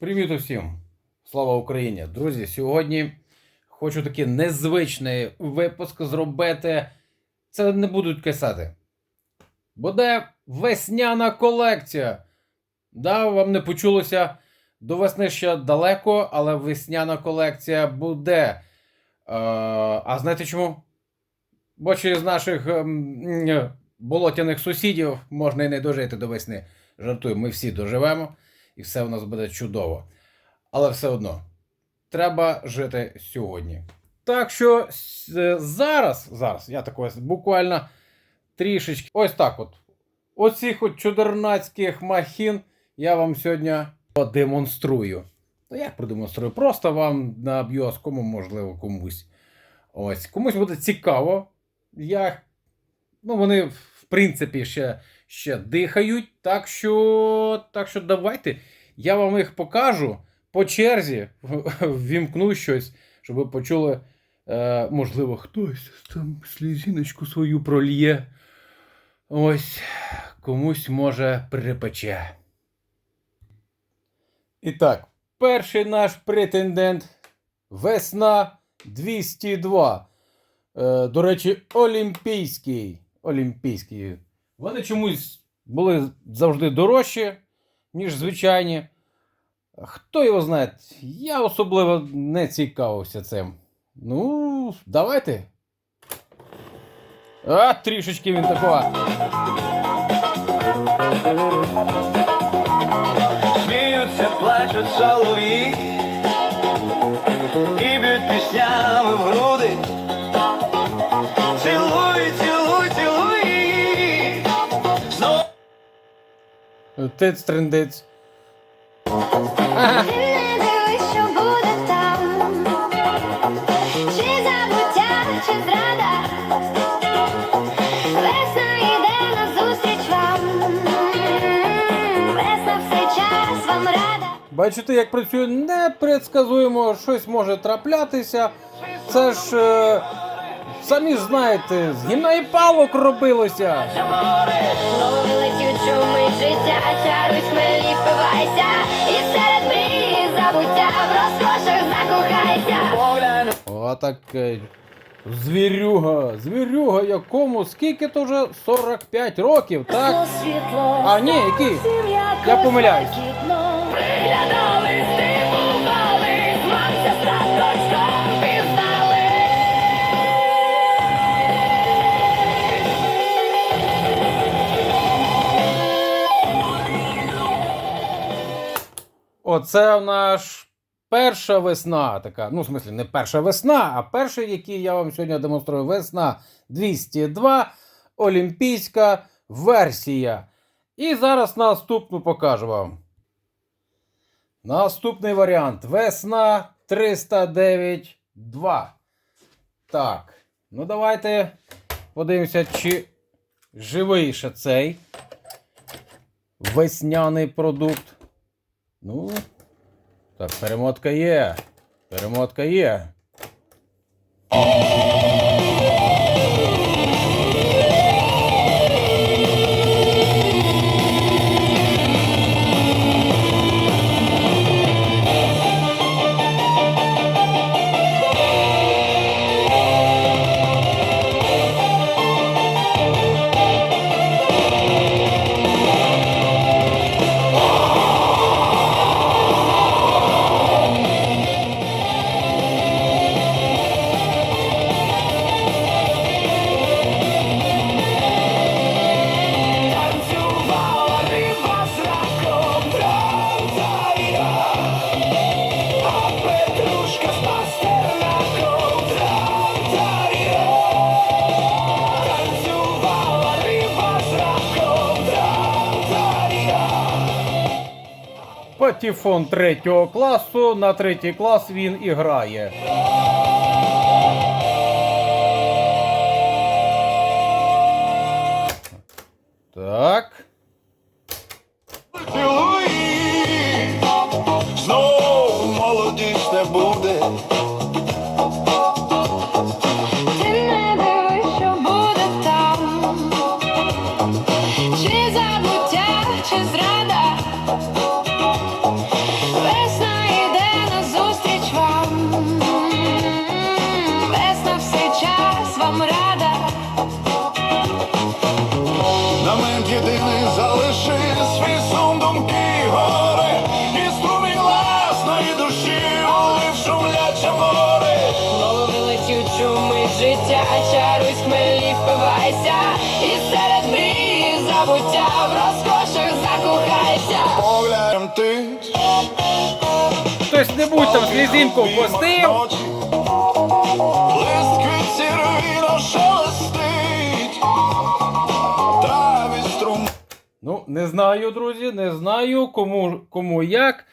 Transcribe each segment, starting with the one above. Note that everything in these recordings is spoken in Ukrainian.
Привіт усім! Слава Україні! Друзі, сьогодні хочу такий незвичний випуск зробити. Це не будуть касети. Буде весняна колекція. Да, вам не почулося. До весни ще далеко, але весняна колекція буде. Е, а знаєте чому? Бо через наших ем, болотяних сусідів можна і не дожити до весни. Жартую, ми всі доживемо, і все у нас буде чудово. Але все одно треба жити сьогодні. Так що е, зараз, зараз, я такий буквально трішечки. Ось так от. Оцих от чудернацьких махін я вам сьогодні продемонструю. Ну як продемонструю? Просто вам наб'ю оскому, можливо, комусь. Ось, комусь буде цікаво. Я... Ну, вони, в принципі, ще, ще дихають. Так що, так що давайте. Я вам їх покажу по черзі, ввімкну щось, щоб ви почули. Е, можливо, хтось там слізіночку свою прольє. Ось комусь може припече. І так, перший наш претендент весна 202. Е, до речі, олімпійський. Олімпійський. Вони чомусь були завжди дорожчі, ніж звичайні. Хто його знає, я особливо не цікавився цим. Ну, давайте. А, трішечки він такого. Сміються, плачуть солов'ї Тиць трендець. Ти не дивись, що буде там, чи забуття, чи зрада, весна йде назустріч вам, весна все час вам рада. Бачите, як працює непредсказуємо, щось може траплятися. Це ж е, самі ж знаєте, з гімна і палок робилося. Знову життя, чаруй хмелі, впивайся, і серед мрії забуття в розкошах закохайся. погляне Звірюга, звірюга якому скільки то вже 45 років, так? А ні, які? Я помиляюсь. Оце в наш перша весна така. Ну, в смислі, не перша весна, а перший, який я вам сьогодні демонструю, весна 202, олімпійська версія. І зараз наступну покажу вам. Наступний варіант. Весна 309 2. Так. Ну, давайте подивимося, чи живий ще цей весняний продукт. Ну, так, перемотка є. Перемотка є. Патефон третього класу. На третій клас він і грає. Життя, чарусь хмелі впивайся, і серед мрії забуття в розкошах закохайся. Поглядом ти Хтось-небудь там слізинку впустив. Лист квіт сірвіно шелестить Траві струм Ну, не знаю, друзі, не знаю, кому, кому як.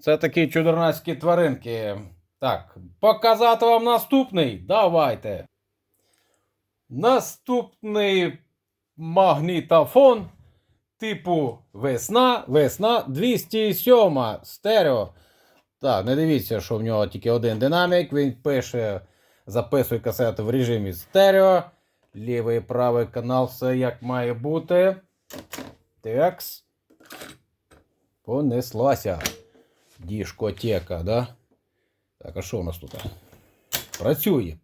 Це такі чудернацькі тваринки. Так, показати вам наступний. Давайте. Наступний магнітофон типу весна, весна 207 стерео. Так, не дивіться, що в нього тільки один динамік. Він пише, записує касету в режимі стерео. Лівий і правий канал, все як має бути. Текс. Понеслася. Дішкотека, да? Так, а що у нас тут? Працює.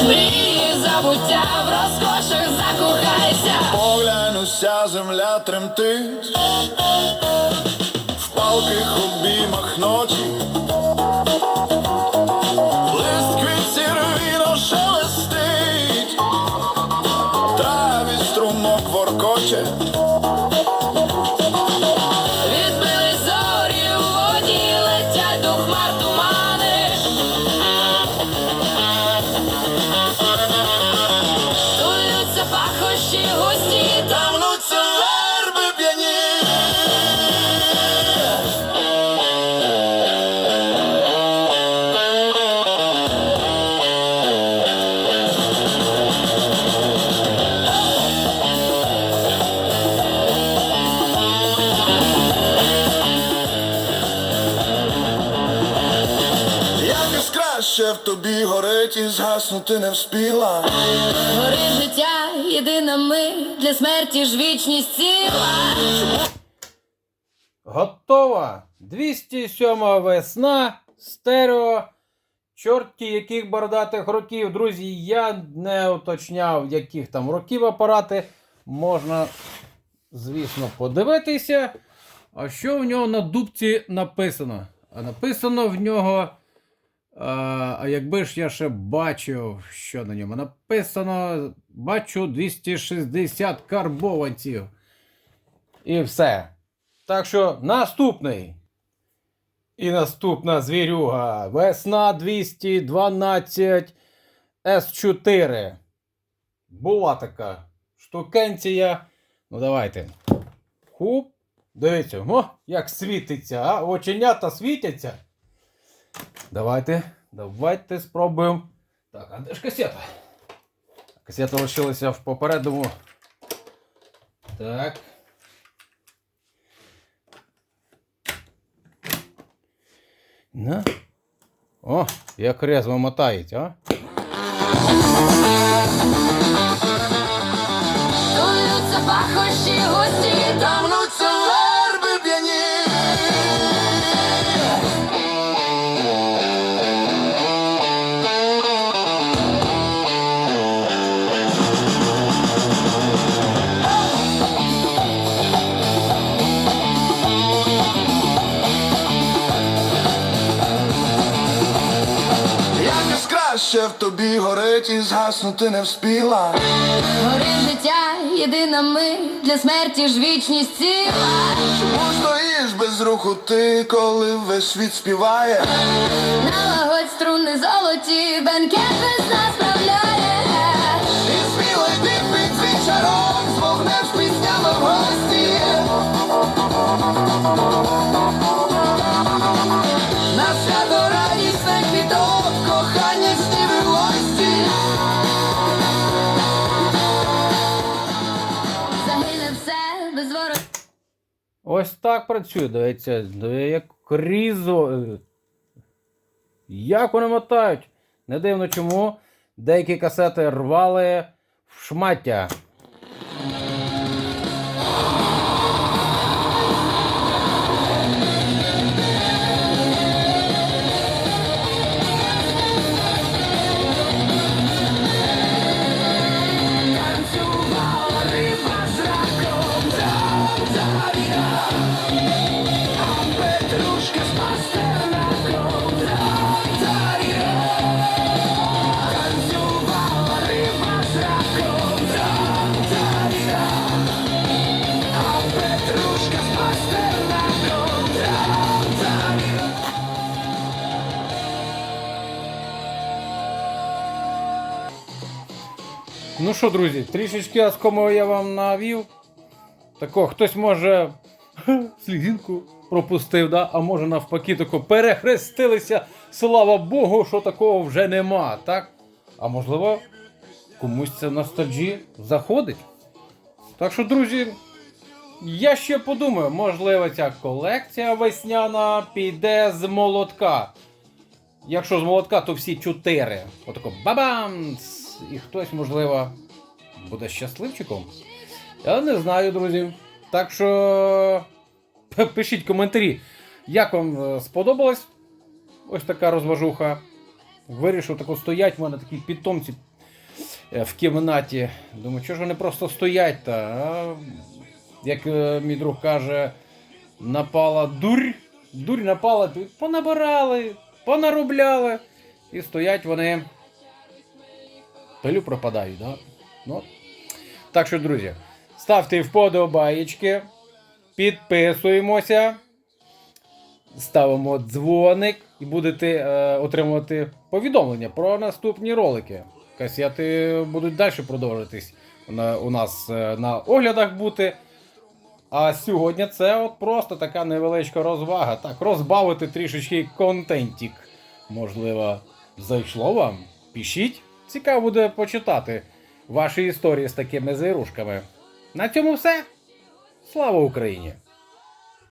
Мрії забуття в розкошах закохайся. Поглянь, уся земля тремтить Краще в тобі горить і згаснути не вспіла. гори життя, єдина ми для смерті ж вічність ціла. Готова. 207 весна. Стерео. Чорті яких бородатих років. Друзі, я не уточняв, яких там років апарати. Можна, звісно, подивитися. А що в нього на дубці написано? А написано в нього. А, якби ж я ще бачив, що на ньому написано, бачу 260 карбованців. І все. Так що наступний. І наступна звірюга. Весна 212 С4. Була така штукенція. Ну, давайте. Хуп. Дивіться, о, як світиться, а? Оченята світяться. Давайте, давайте спробуємо. Так, а де ж касета? Касета лишилася в попередньому. Так. На. О, як резво мотають, а? Туються пахощі густі, там горить і згаснути не вспіла. гори життя, єдина ми для смерті ж вічність ціла. Чому стоїш без руху ти, коли весь світ співає? Налагодь струни золоті, бенкет без нас Ось так працює. Дивіться, як різо. Як вони мотають. Не дивно чому. Деякі касети рвали в шмаття. Що, друзі, трішечки оскому я вам навів. Тако, хтось може слізінку пропустив, да? а може навпаки тако перехрестилися. Слава Богу, що такого вже нема, так? А можливо, комусь це в ностальджі заходить. Так що, друзі, я ще подумаю, можливо, ця колекція весняна піде з молотка. Якщо з молотка, то всі чотири. Отако бабам! І хтось, можливо, буде щасливчиком. Я не знаю, друзі. Так що пишіть коментарі, як вам е, сподобалась ось така розважуха. Вирішив тако стоять в мене такі питомці е, в кімнаті. Думаю, чого ж вони просто стоять та а, як е, мій друг каже, напала дурь, дурь напала, понабирали, понаробляли. І стоять вони. Пилю пропадають, да? Ну, так що, друзі, ставте вподобаєчки, підписуємося, ставимо дзвоник і будете е, отримувати повідомлення про наступні ролики. Касети будуть далі продовжуватись на, у нас е, на оглядах бути. А сьогодні це от просто така невеличка розвага. Так, розбавити трішечки контентік. Можливо, зайшло вам? Пишіть. Цікаво буде почитати ваші історії з такими зайрушками. На цьому все. Слава Україні!